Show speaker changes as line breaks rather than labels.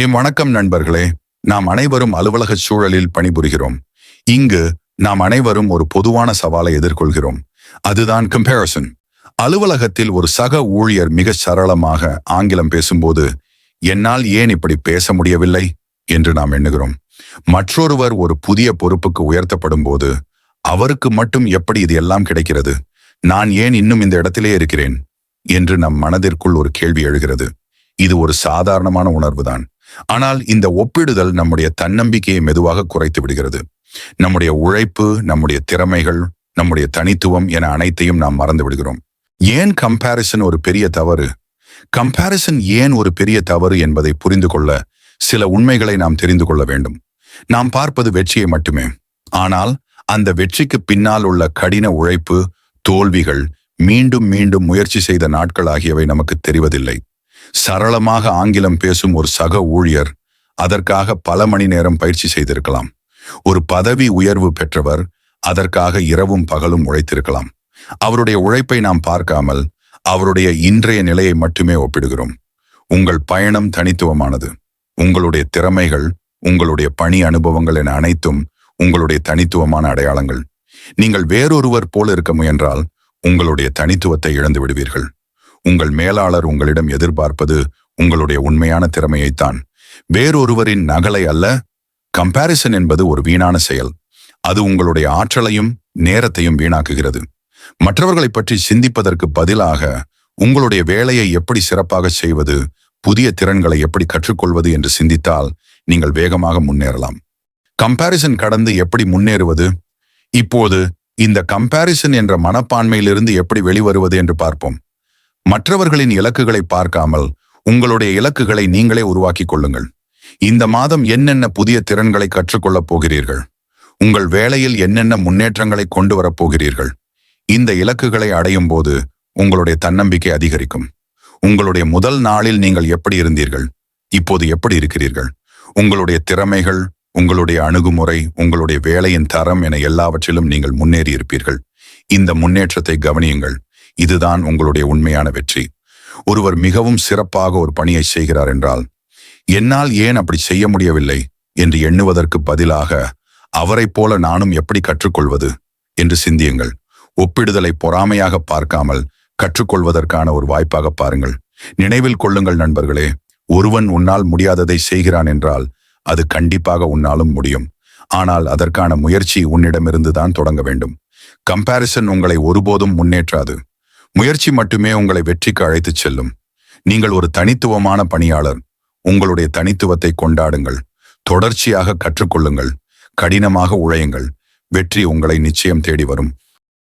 M வணக்கம் நண்பர்களே நாம் அனைவரும் அலுவலக சூழலில் பணிபுரிகிறோம். இங்கு நாம் அனைவரும் ஒரு பொதுவான சவாலை எதிர்கொள்கிறோம். அதுதான் கம்பேரிசன் அலுவலகத்தில் ஒரு சக ஊழியர் மிக சரளமாக ஆங்கிலம் பேசும்போது என்னால் ஏன் இப்படி பேச முடியவில்லை? என்று நாம் எண்ணுகிறோம். மற்றொருவர் ஒரு புதிய பொறுப்புக்கு உயர்த்தப்படும் போது அவருக்கு மட்டும் எப்படி இது எல்லாம் கிடைக்கிறது? நான் ஏன் இன்னும் இந்த இடத்திலே இருக்கிறேன்? என்று நம் மனதிற்குள் ஒரு கேள்வி எழுகிறது. இது ஒரு சாதாரணமான உணர்வுதான். ஆனால் இந்த ஒப்பிடுதல் நம்முடைய தன்னம்பிக்கையை மெதுவாக குறைத்து விடுகிறது. நம்முடைய உழைப்பு நம்முடைய திறமைகள் நம்முடைய தனித்துவம் என அனைத்தையும் நாம் மறந்து விடுகிறோம். ஏன் கம்பாரிசன் ஒரு பெரிய தவறு? கம்பாரிசன் ஏன் ஒரு பெரிய தவறு என்பதை புரிந்து கொள்ள சில உண்மைகளை நாம் தெரிந்து கொள்ள வேண்டும். நாம் பார்ப்பது வெற்றியை மட்டுமே. ஆனால் அந்த வெற்றிக்கு பின்னால் உள்ள கடின உழைப்பு தோல்விகள் மீண்டும் மீண்டும் முயற்சி செய்த நாட்கள் ஆகியவை நமக்கு தெரிவதில்லை. சரளமாக ஆங்கிலம் பேசும் ஒரு சக ஊழியர் அதற்காக பல மணி நேரம் பயிற்சி செய்திருக்கலாம். ஒரு பதவி உயர்வு பெற்றவர் அதற்காக இரவும் பகலும் உழைத்திருக்கலாம். அவருடைய உழைப்பை நாம் பார்க்காமல் அவருடைய இன்றைய நிலையை மட்டுமே ஒப்பிடுகிறோம். உங்கள் பயணம் தனித்துவமானது. உங்களுடைய திறமைகள் உங்களுடைய பணி அனுபவங்கள் என அனைத்தும் உங்களுடைய தனித்துவமான அடையாளங்கள். நீங்கள் வேறொருவர் போல இருக்க முயன்றால் உங்களுடைய தனித்துவத்தை இழந்து விடுவீர்கள். உங்கள் மேலாளர் உங்களிடம் எதிர்பார்ப்பது உங்களுடைய உண்மையான திறமையைத்தான். வேறொருவரின் நகலை அல்ல கம்பாரிசன் என்பது ஒரு வீணான செயல். அது உங்களுடைய ஆற்றலையும் நேரத்தையும் வீணாக்குகிறது. மற்றவர்களை பற்றி சிந்திப்பதற்கு பதிலாக உங்களுடைய வேலையை எப்படி சிறப்பாக செய்வது புதிய திறன்களை எப்படி கற்றுக்கொள்வது என்று சிந்தித்தால் நீங்கள் வேகமாக முன்னேறலாம். கம்பாரிசன் கடந்து எப்படி முன்னேறுவது? இப்போது இந்த கம்பாரிசன் என்ற மனப்பான்மையிலிருந்து எப்படி வெளிவருவது என்று பார்ப்போம். மற்றவர்களின் இலக்குகளை பார்க்காமல் உங்களுடைய இலக்குகளை நீங்களே உருவாக்கிக் கொள்ளுங்கள். இந்த மாதம் என்னென்ன புதிய திறன்களை கற்றுக்கொள்ளப் போகிறீர்கள்? உங்கள் வேலையில் என்னென்ன முன்னேற்றங்களை கொண்டு வரப் போகிறீர்கள்? இந்த இலக்குகளை அடையும் போது உங்களுடைய தன்னம்பிக்கை அதிகரிக்கும். உங்களுடைய முதல் நாளில் நீங்கள் எப்படி இருந்தீர்கள்? இப்போது எப்படி இருக்கிறீர்கள்? உங்களுடைய திறமைகள் உங்களுடைய அணுகுமுறை உங்களுடைய வேலையின் தரம் என எல்லாவற்றிலும் நீங்கள் முன்னேறி இருப்பீர்கள் இந்த முன்னேற்றத்தை கவனியுங்கள். இதுதான் உங்களுடைய உண்மையான வெற்றி. ஒருவர் மிகவும் சிறப்பாக ஒரு பணியை செய்கிறார் என்றால் என்னால் ஏன் அப்படி செய்ய முடியவில்லை? என்று எண்ணுவதற்கு பதிலாக அவரைப் போல நானும் எப்படி கற்றுக்கொள்வது? என்று சிந்தியுங்கள். ஒப்பிடுதலை பொறாமையாக பார்க்காமல் கற்றுக்கொள்வதற்கான ஒரு வாய்ப்பாக பாருங்கள். நினைவில் கொள்ளுங்கள் நண்பர்களே ஒருவன் உன்னால் முடியாததை செய்கிறான் என்றால் அது கண்டிப்பாக உன்னாலும் முடியும். ஆனால் அதற்கான முயற்சி உன்னிடமிருந்து தான் தொடங்க வேண்டும். கம்பாரிசன் உங்களை ஒருபோதும் முன்னேற்றாது. முயற்சி மட்டுமே உங்களை வெற்றிக்கு அழைத்துச் செல்லும். நீங்கள் ஒரு தனித்துவமான பணியாளர். உங்களுடைய தனித்துவத்தை கொண்டாடுங்கள். தொடர்ச்சியாக கற்றுக்கொள்ளுங்கள். கடினமாக உழையுங்கள். வெற்றி உங்களை நிச்சயம் தேடி வரும்.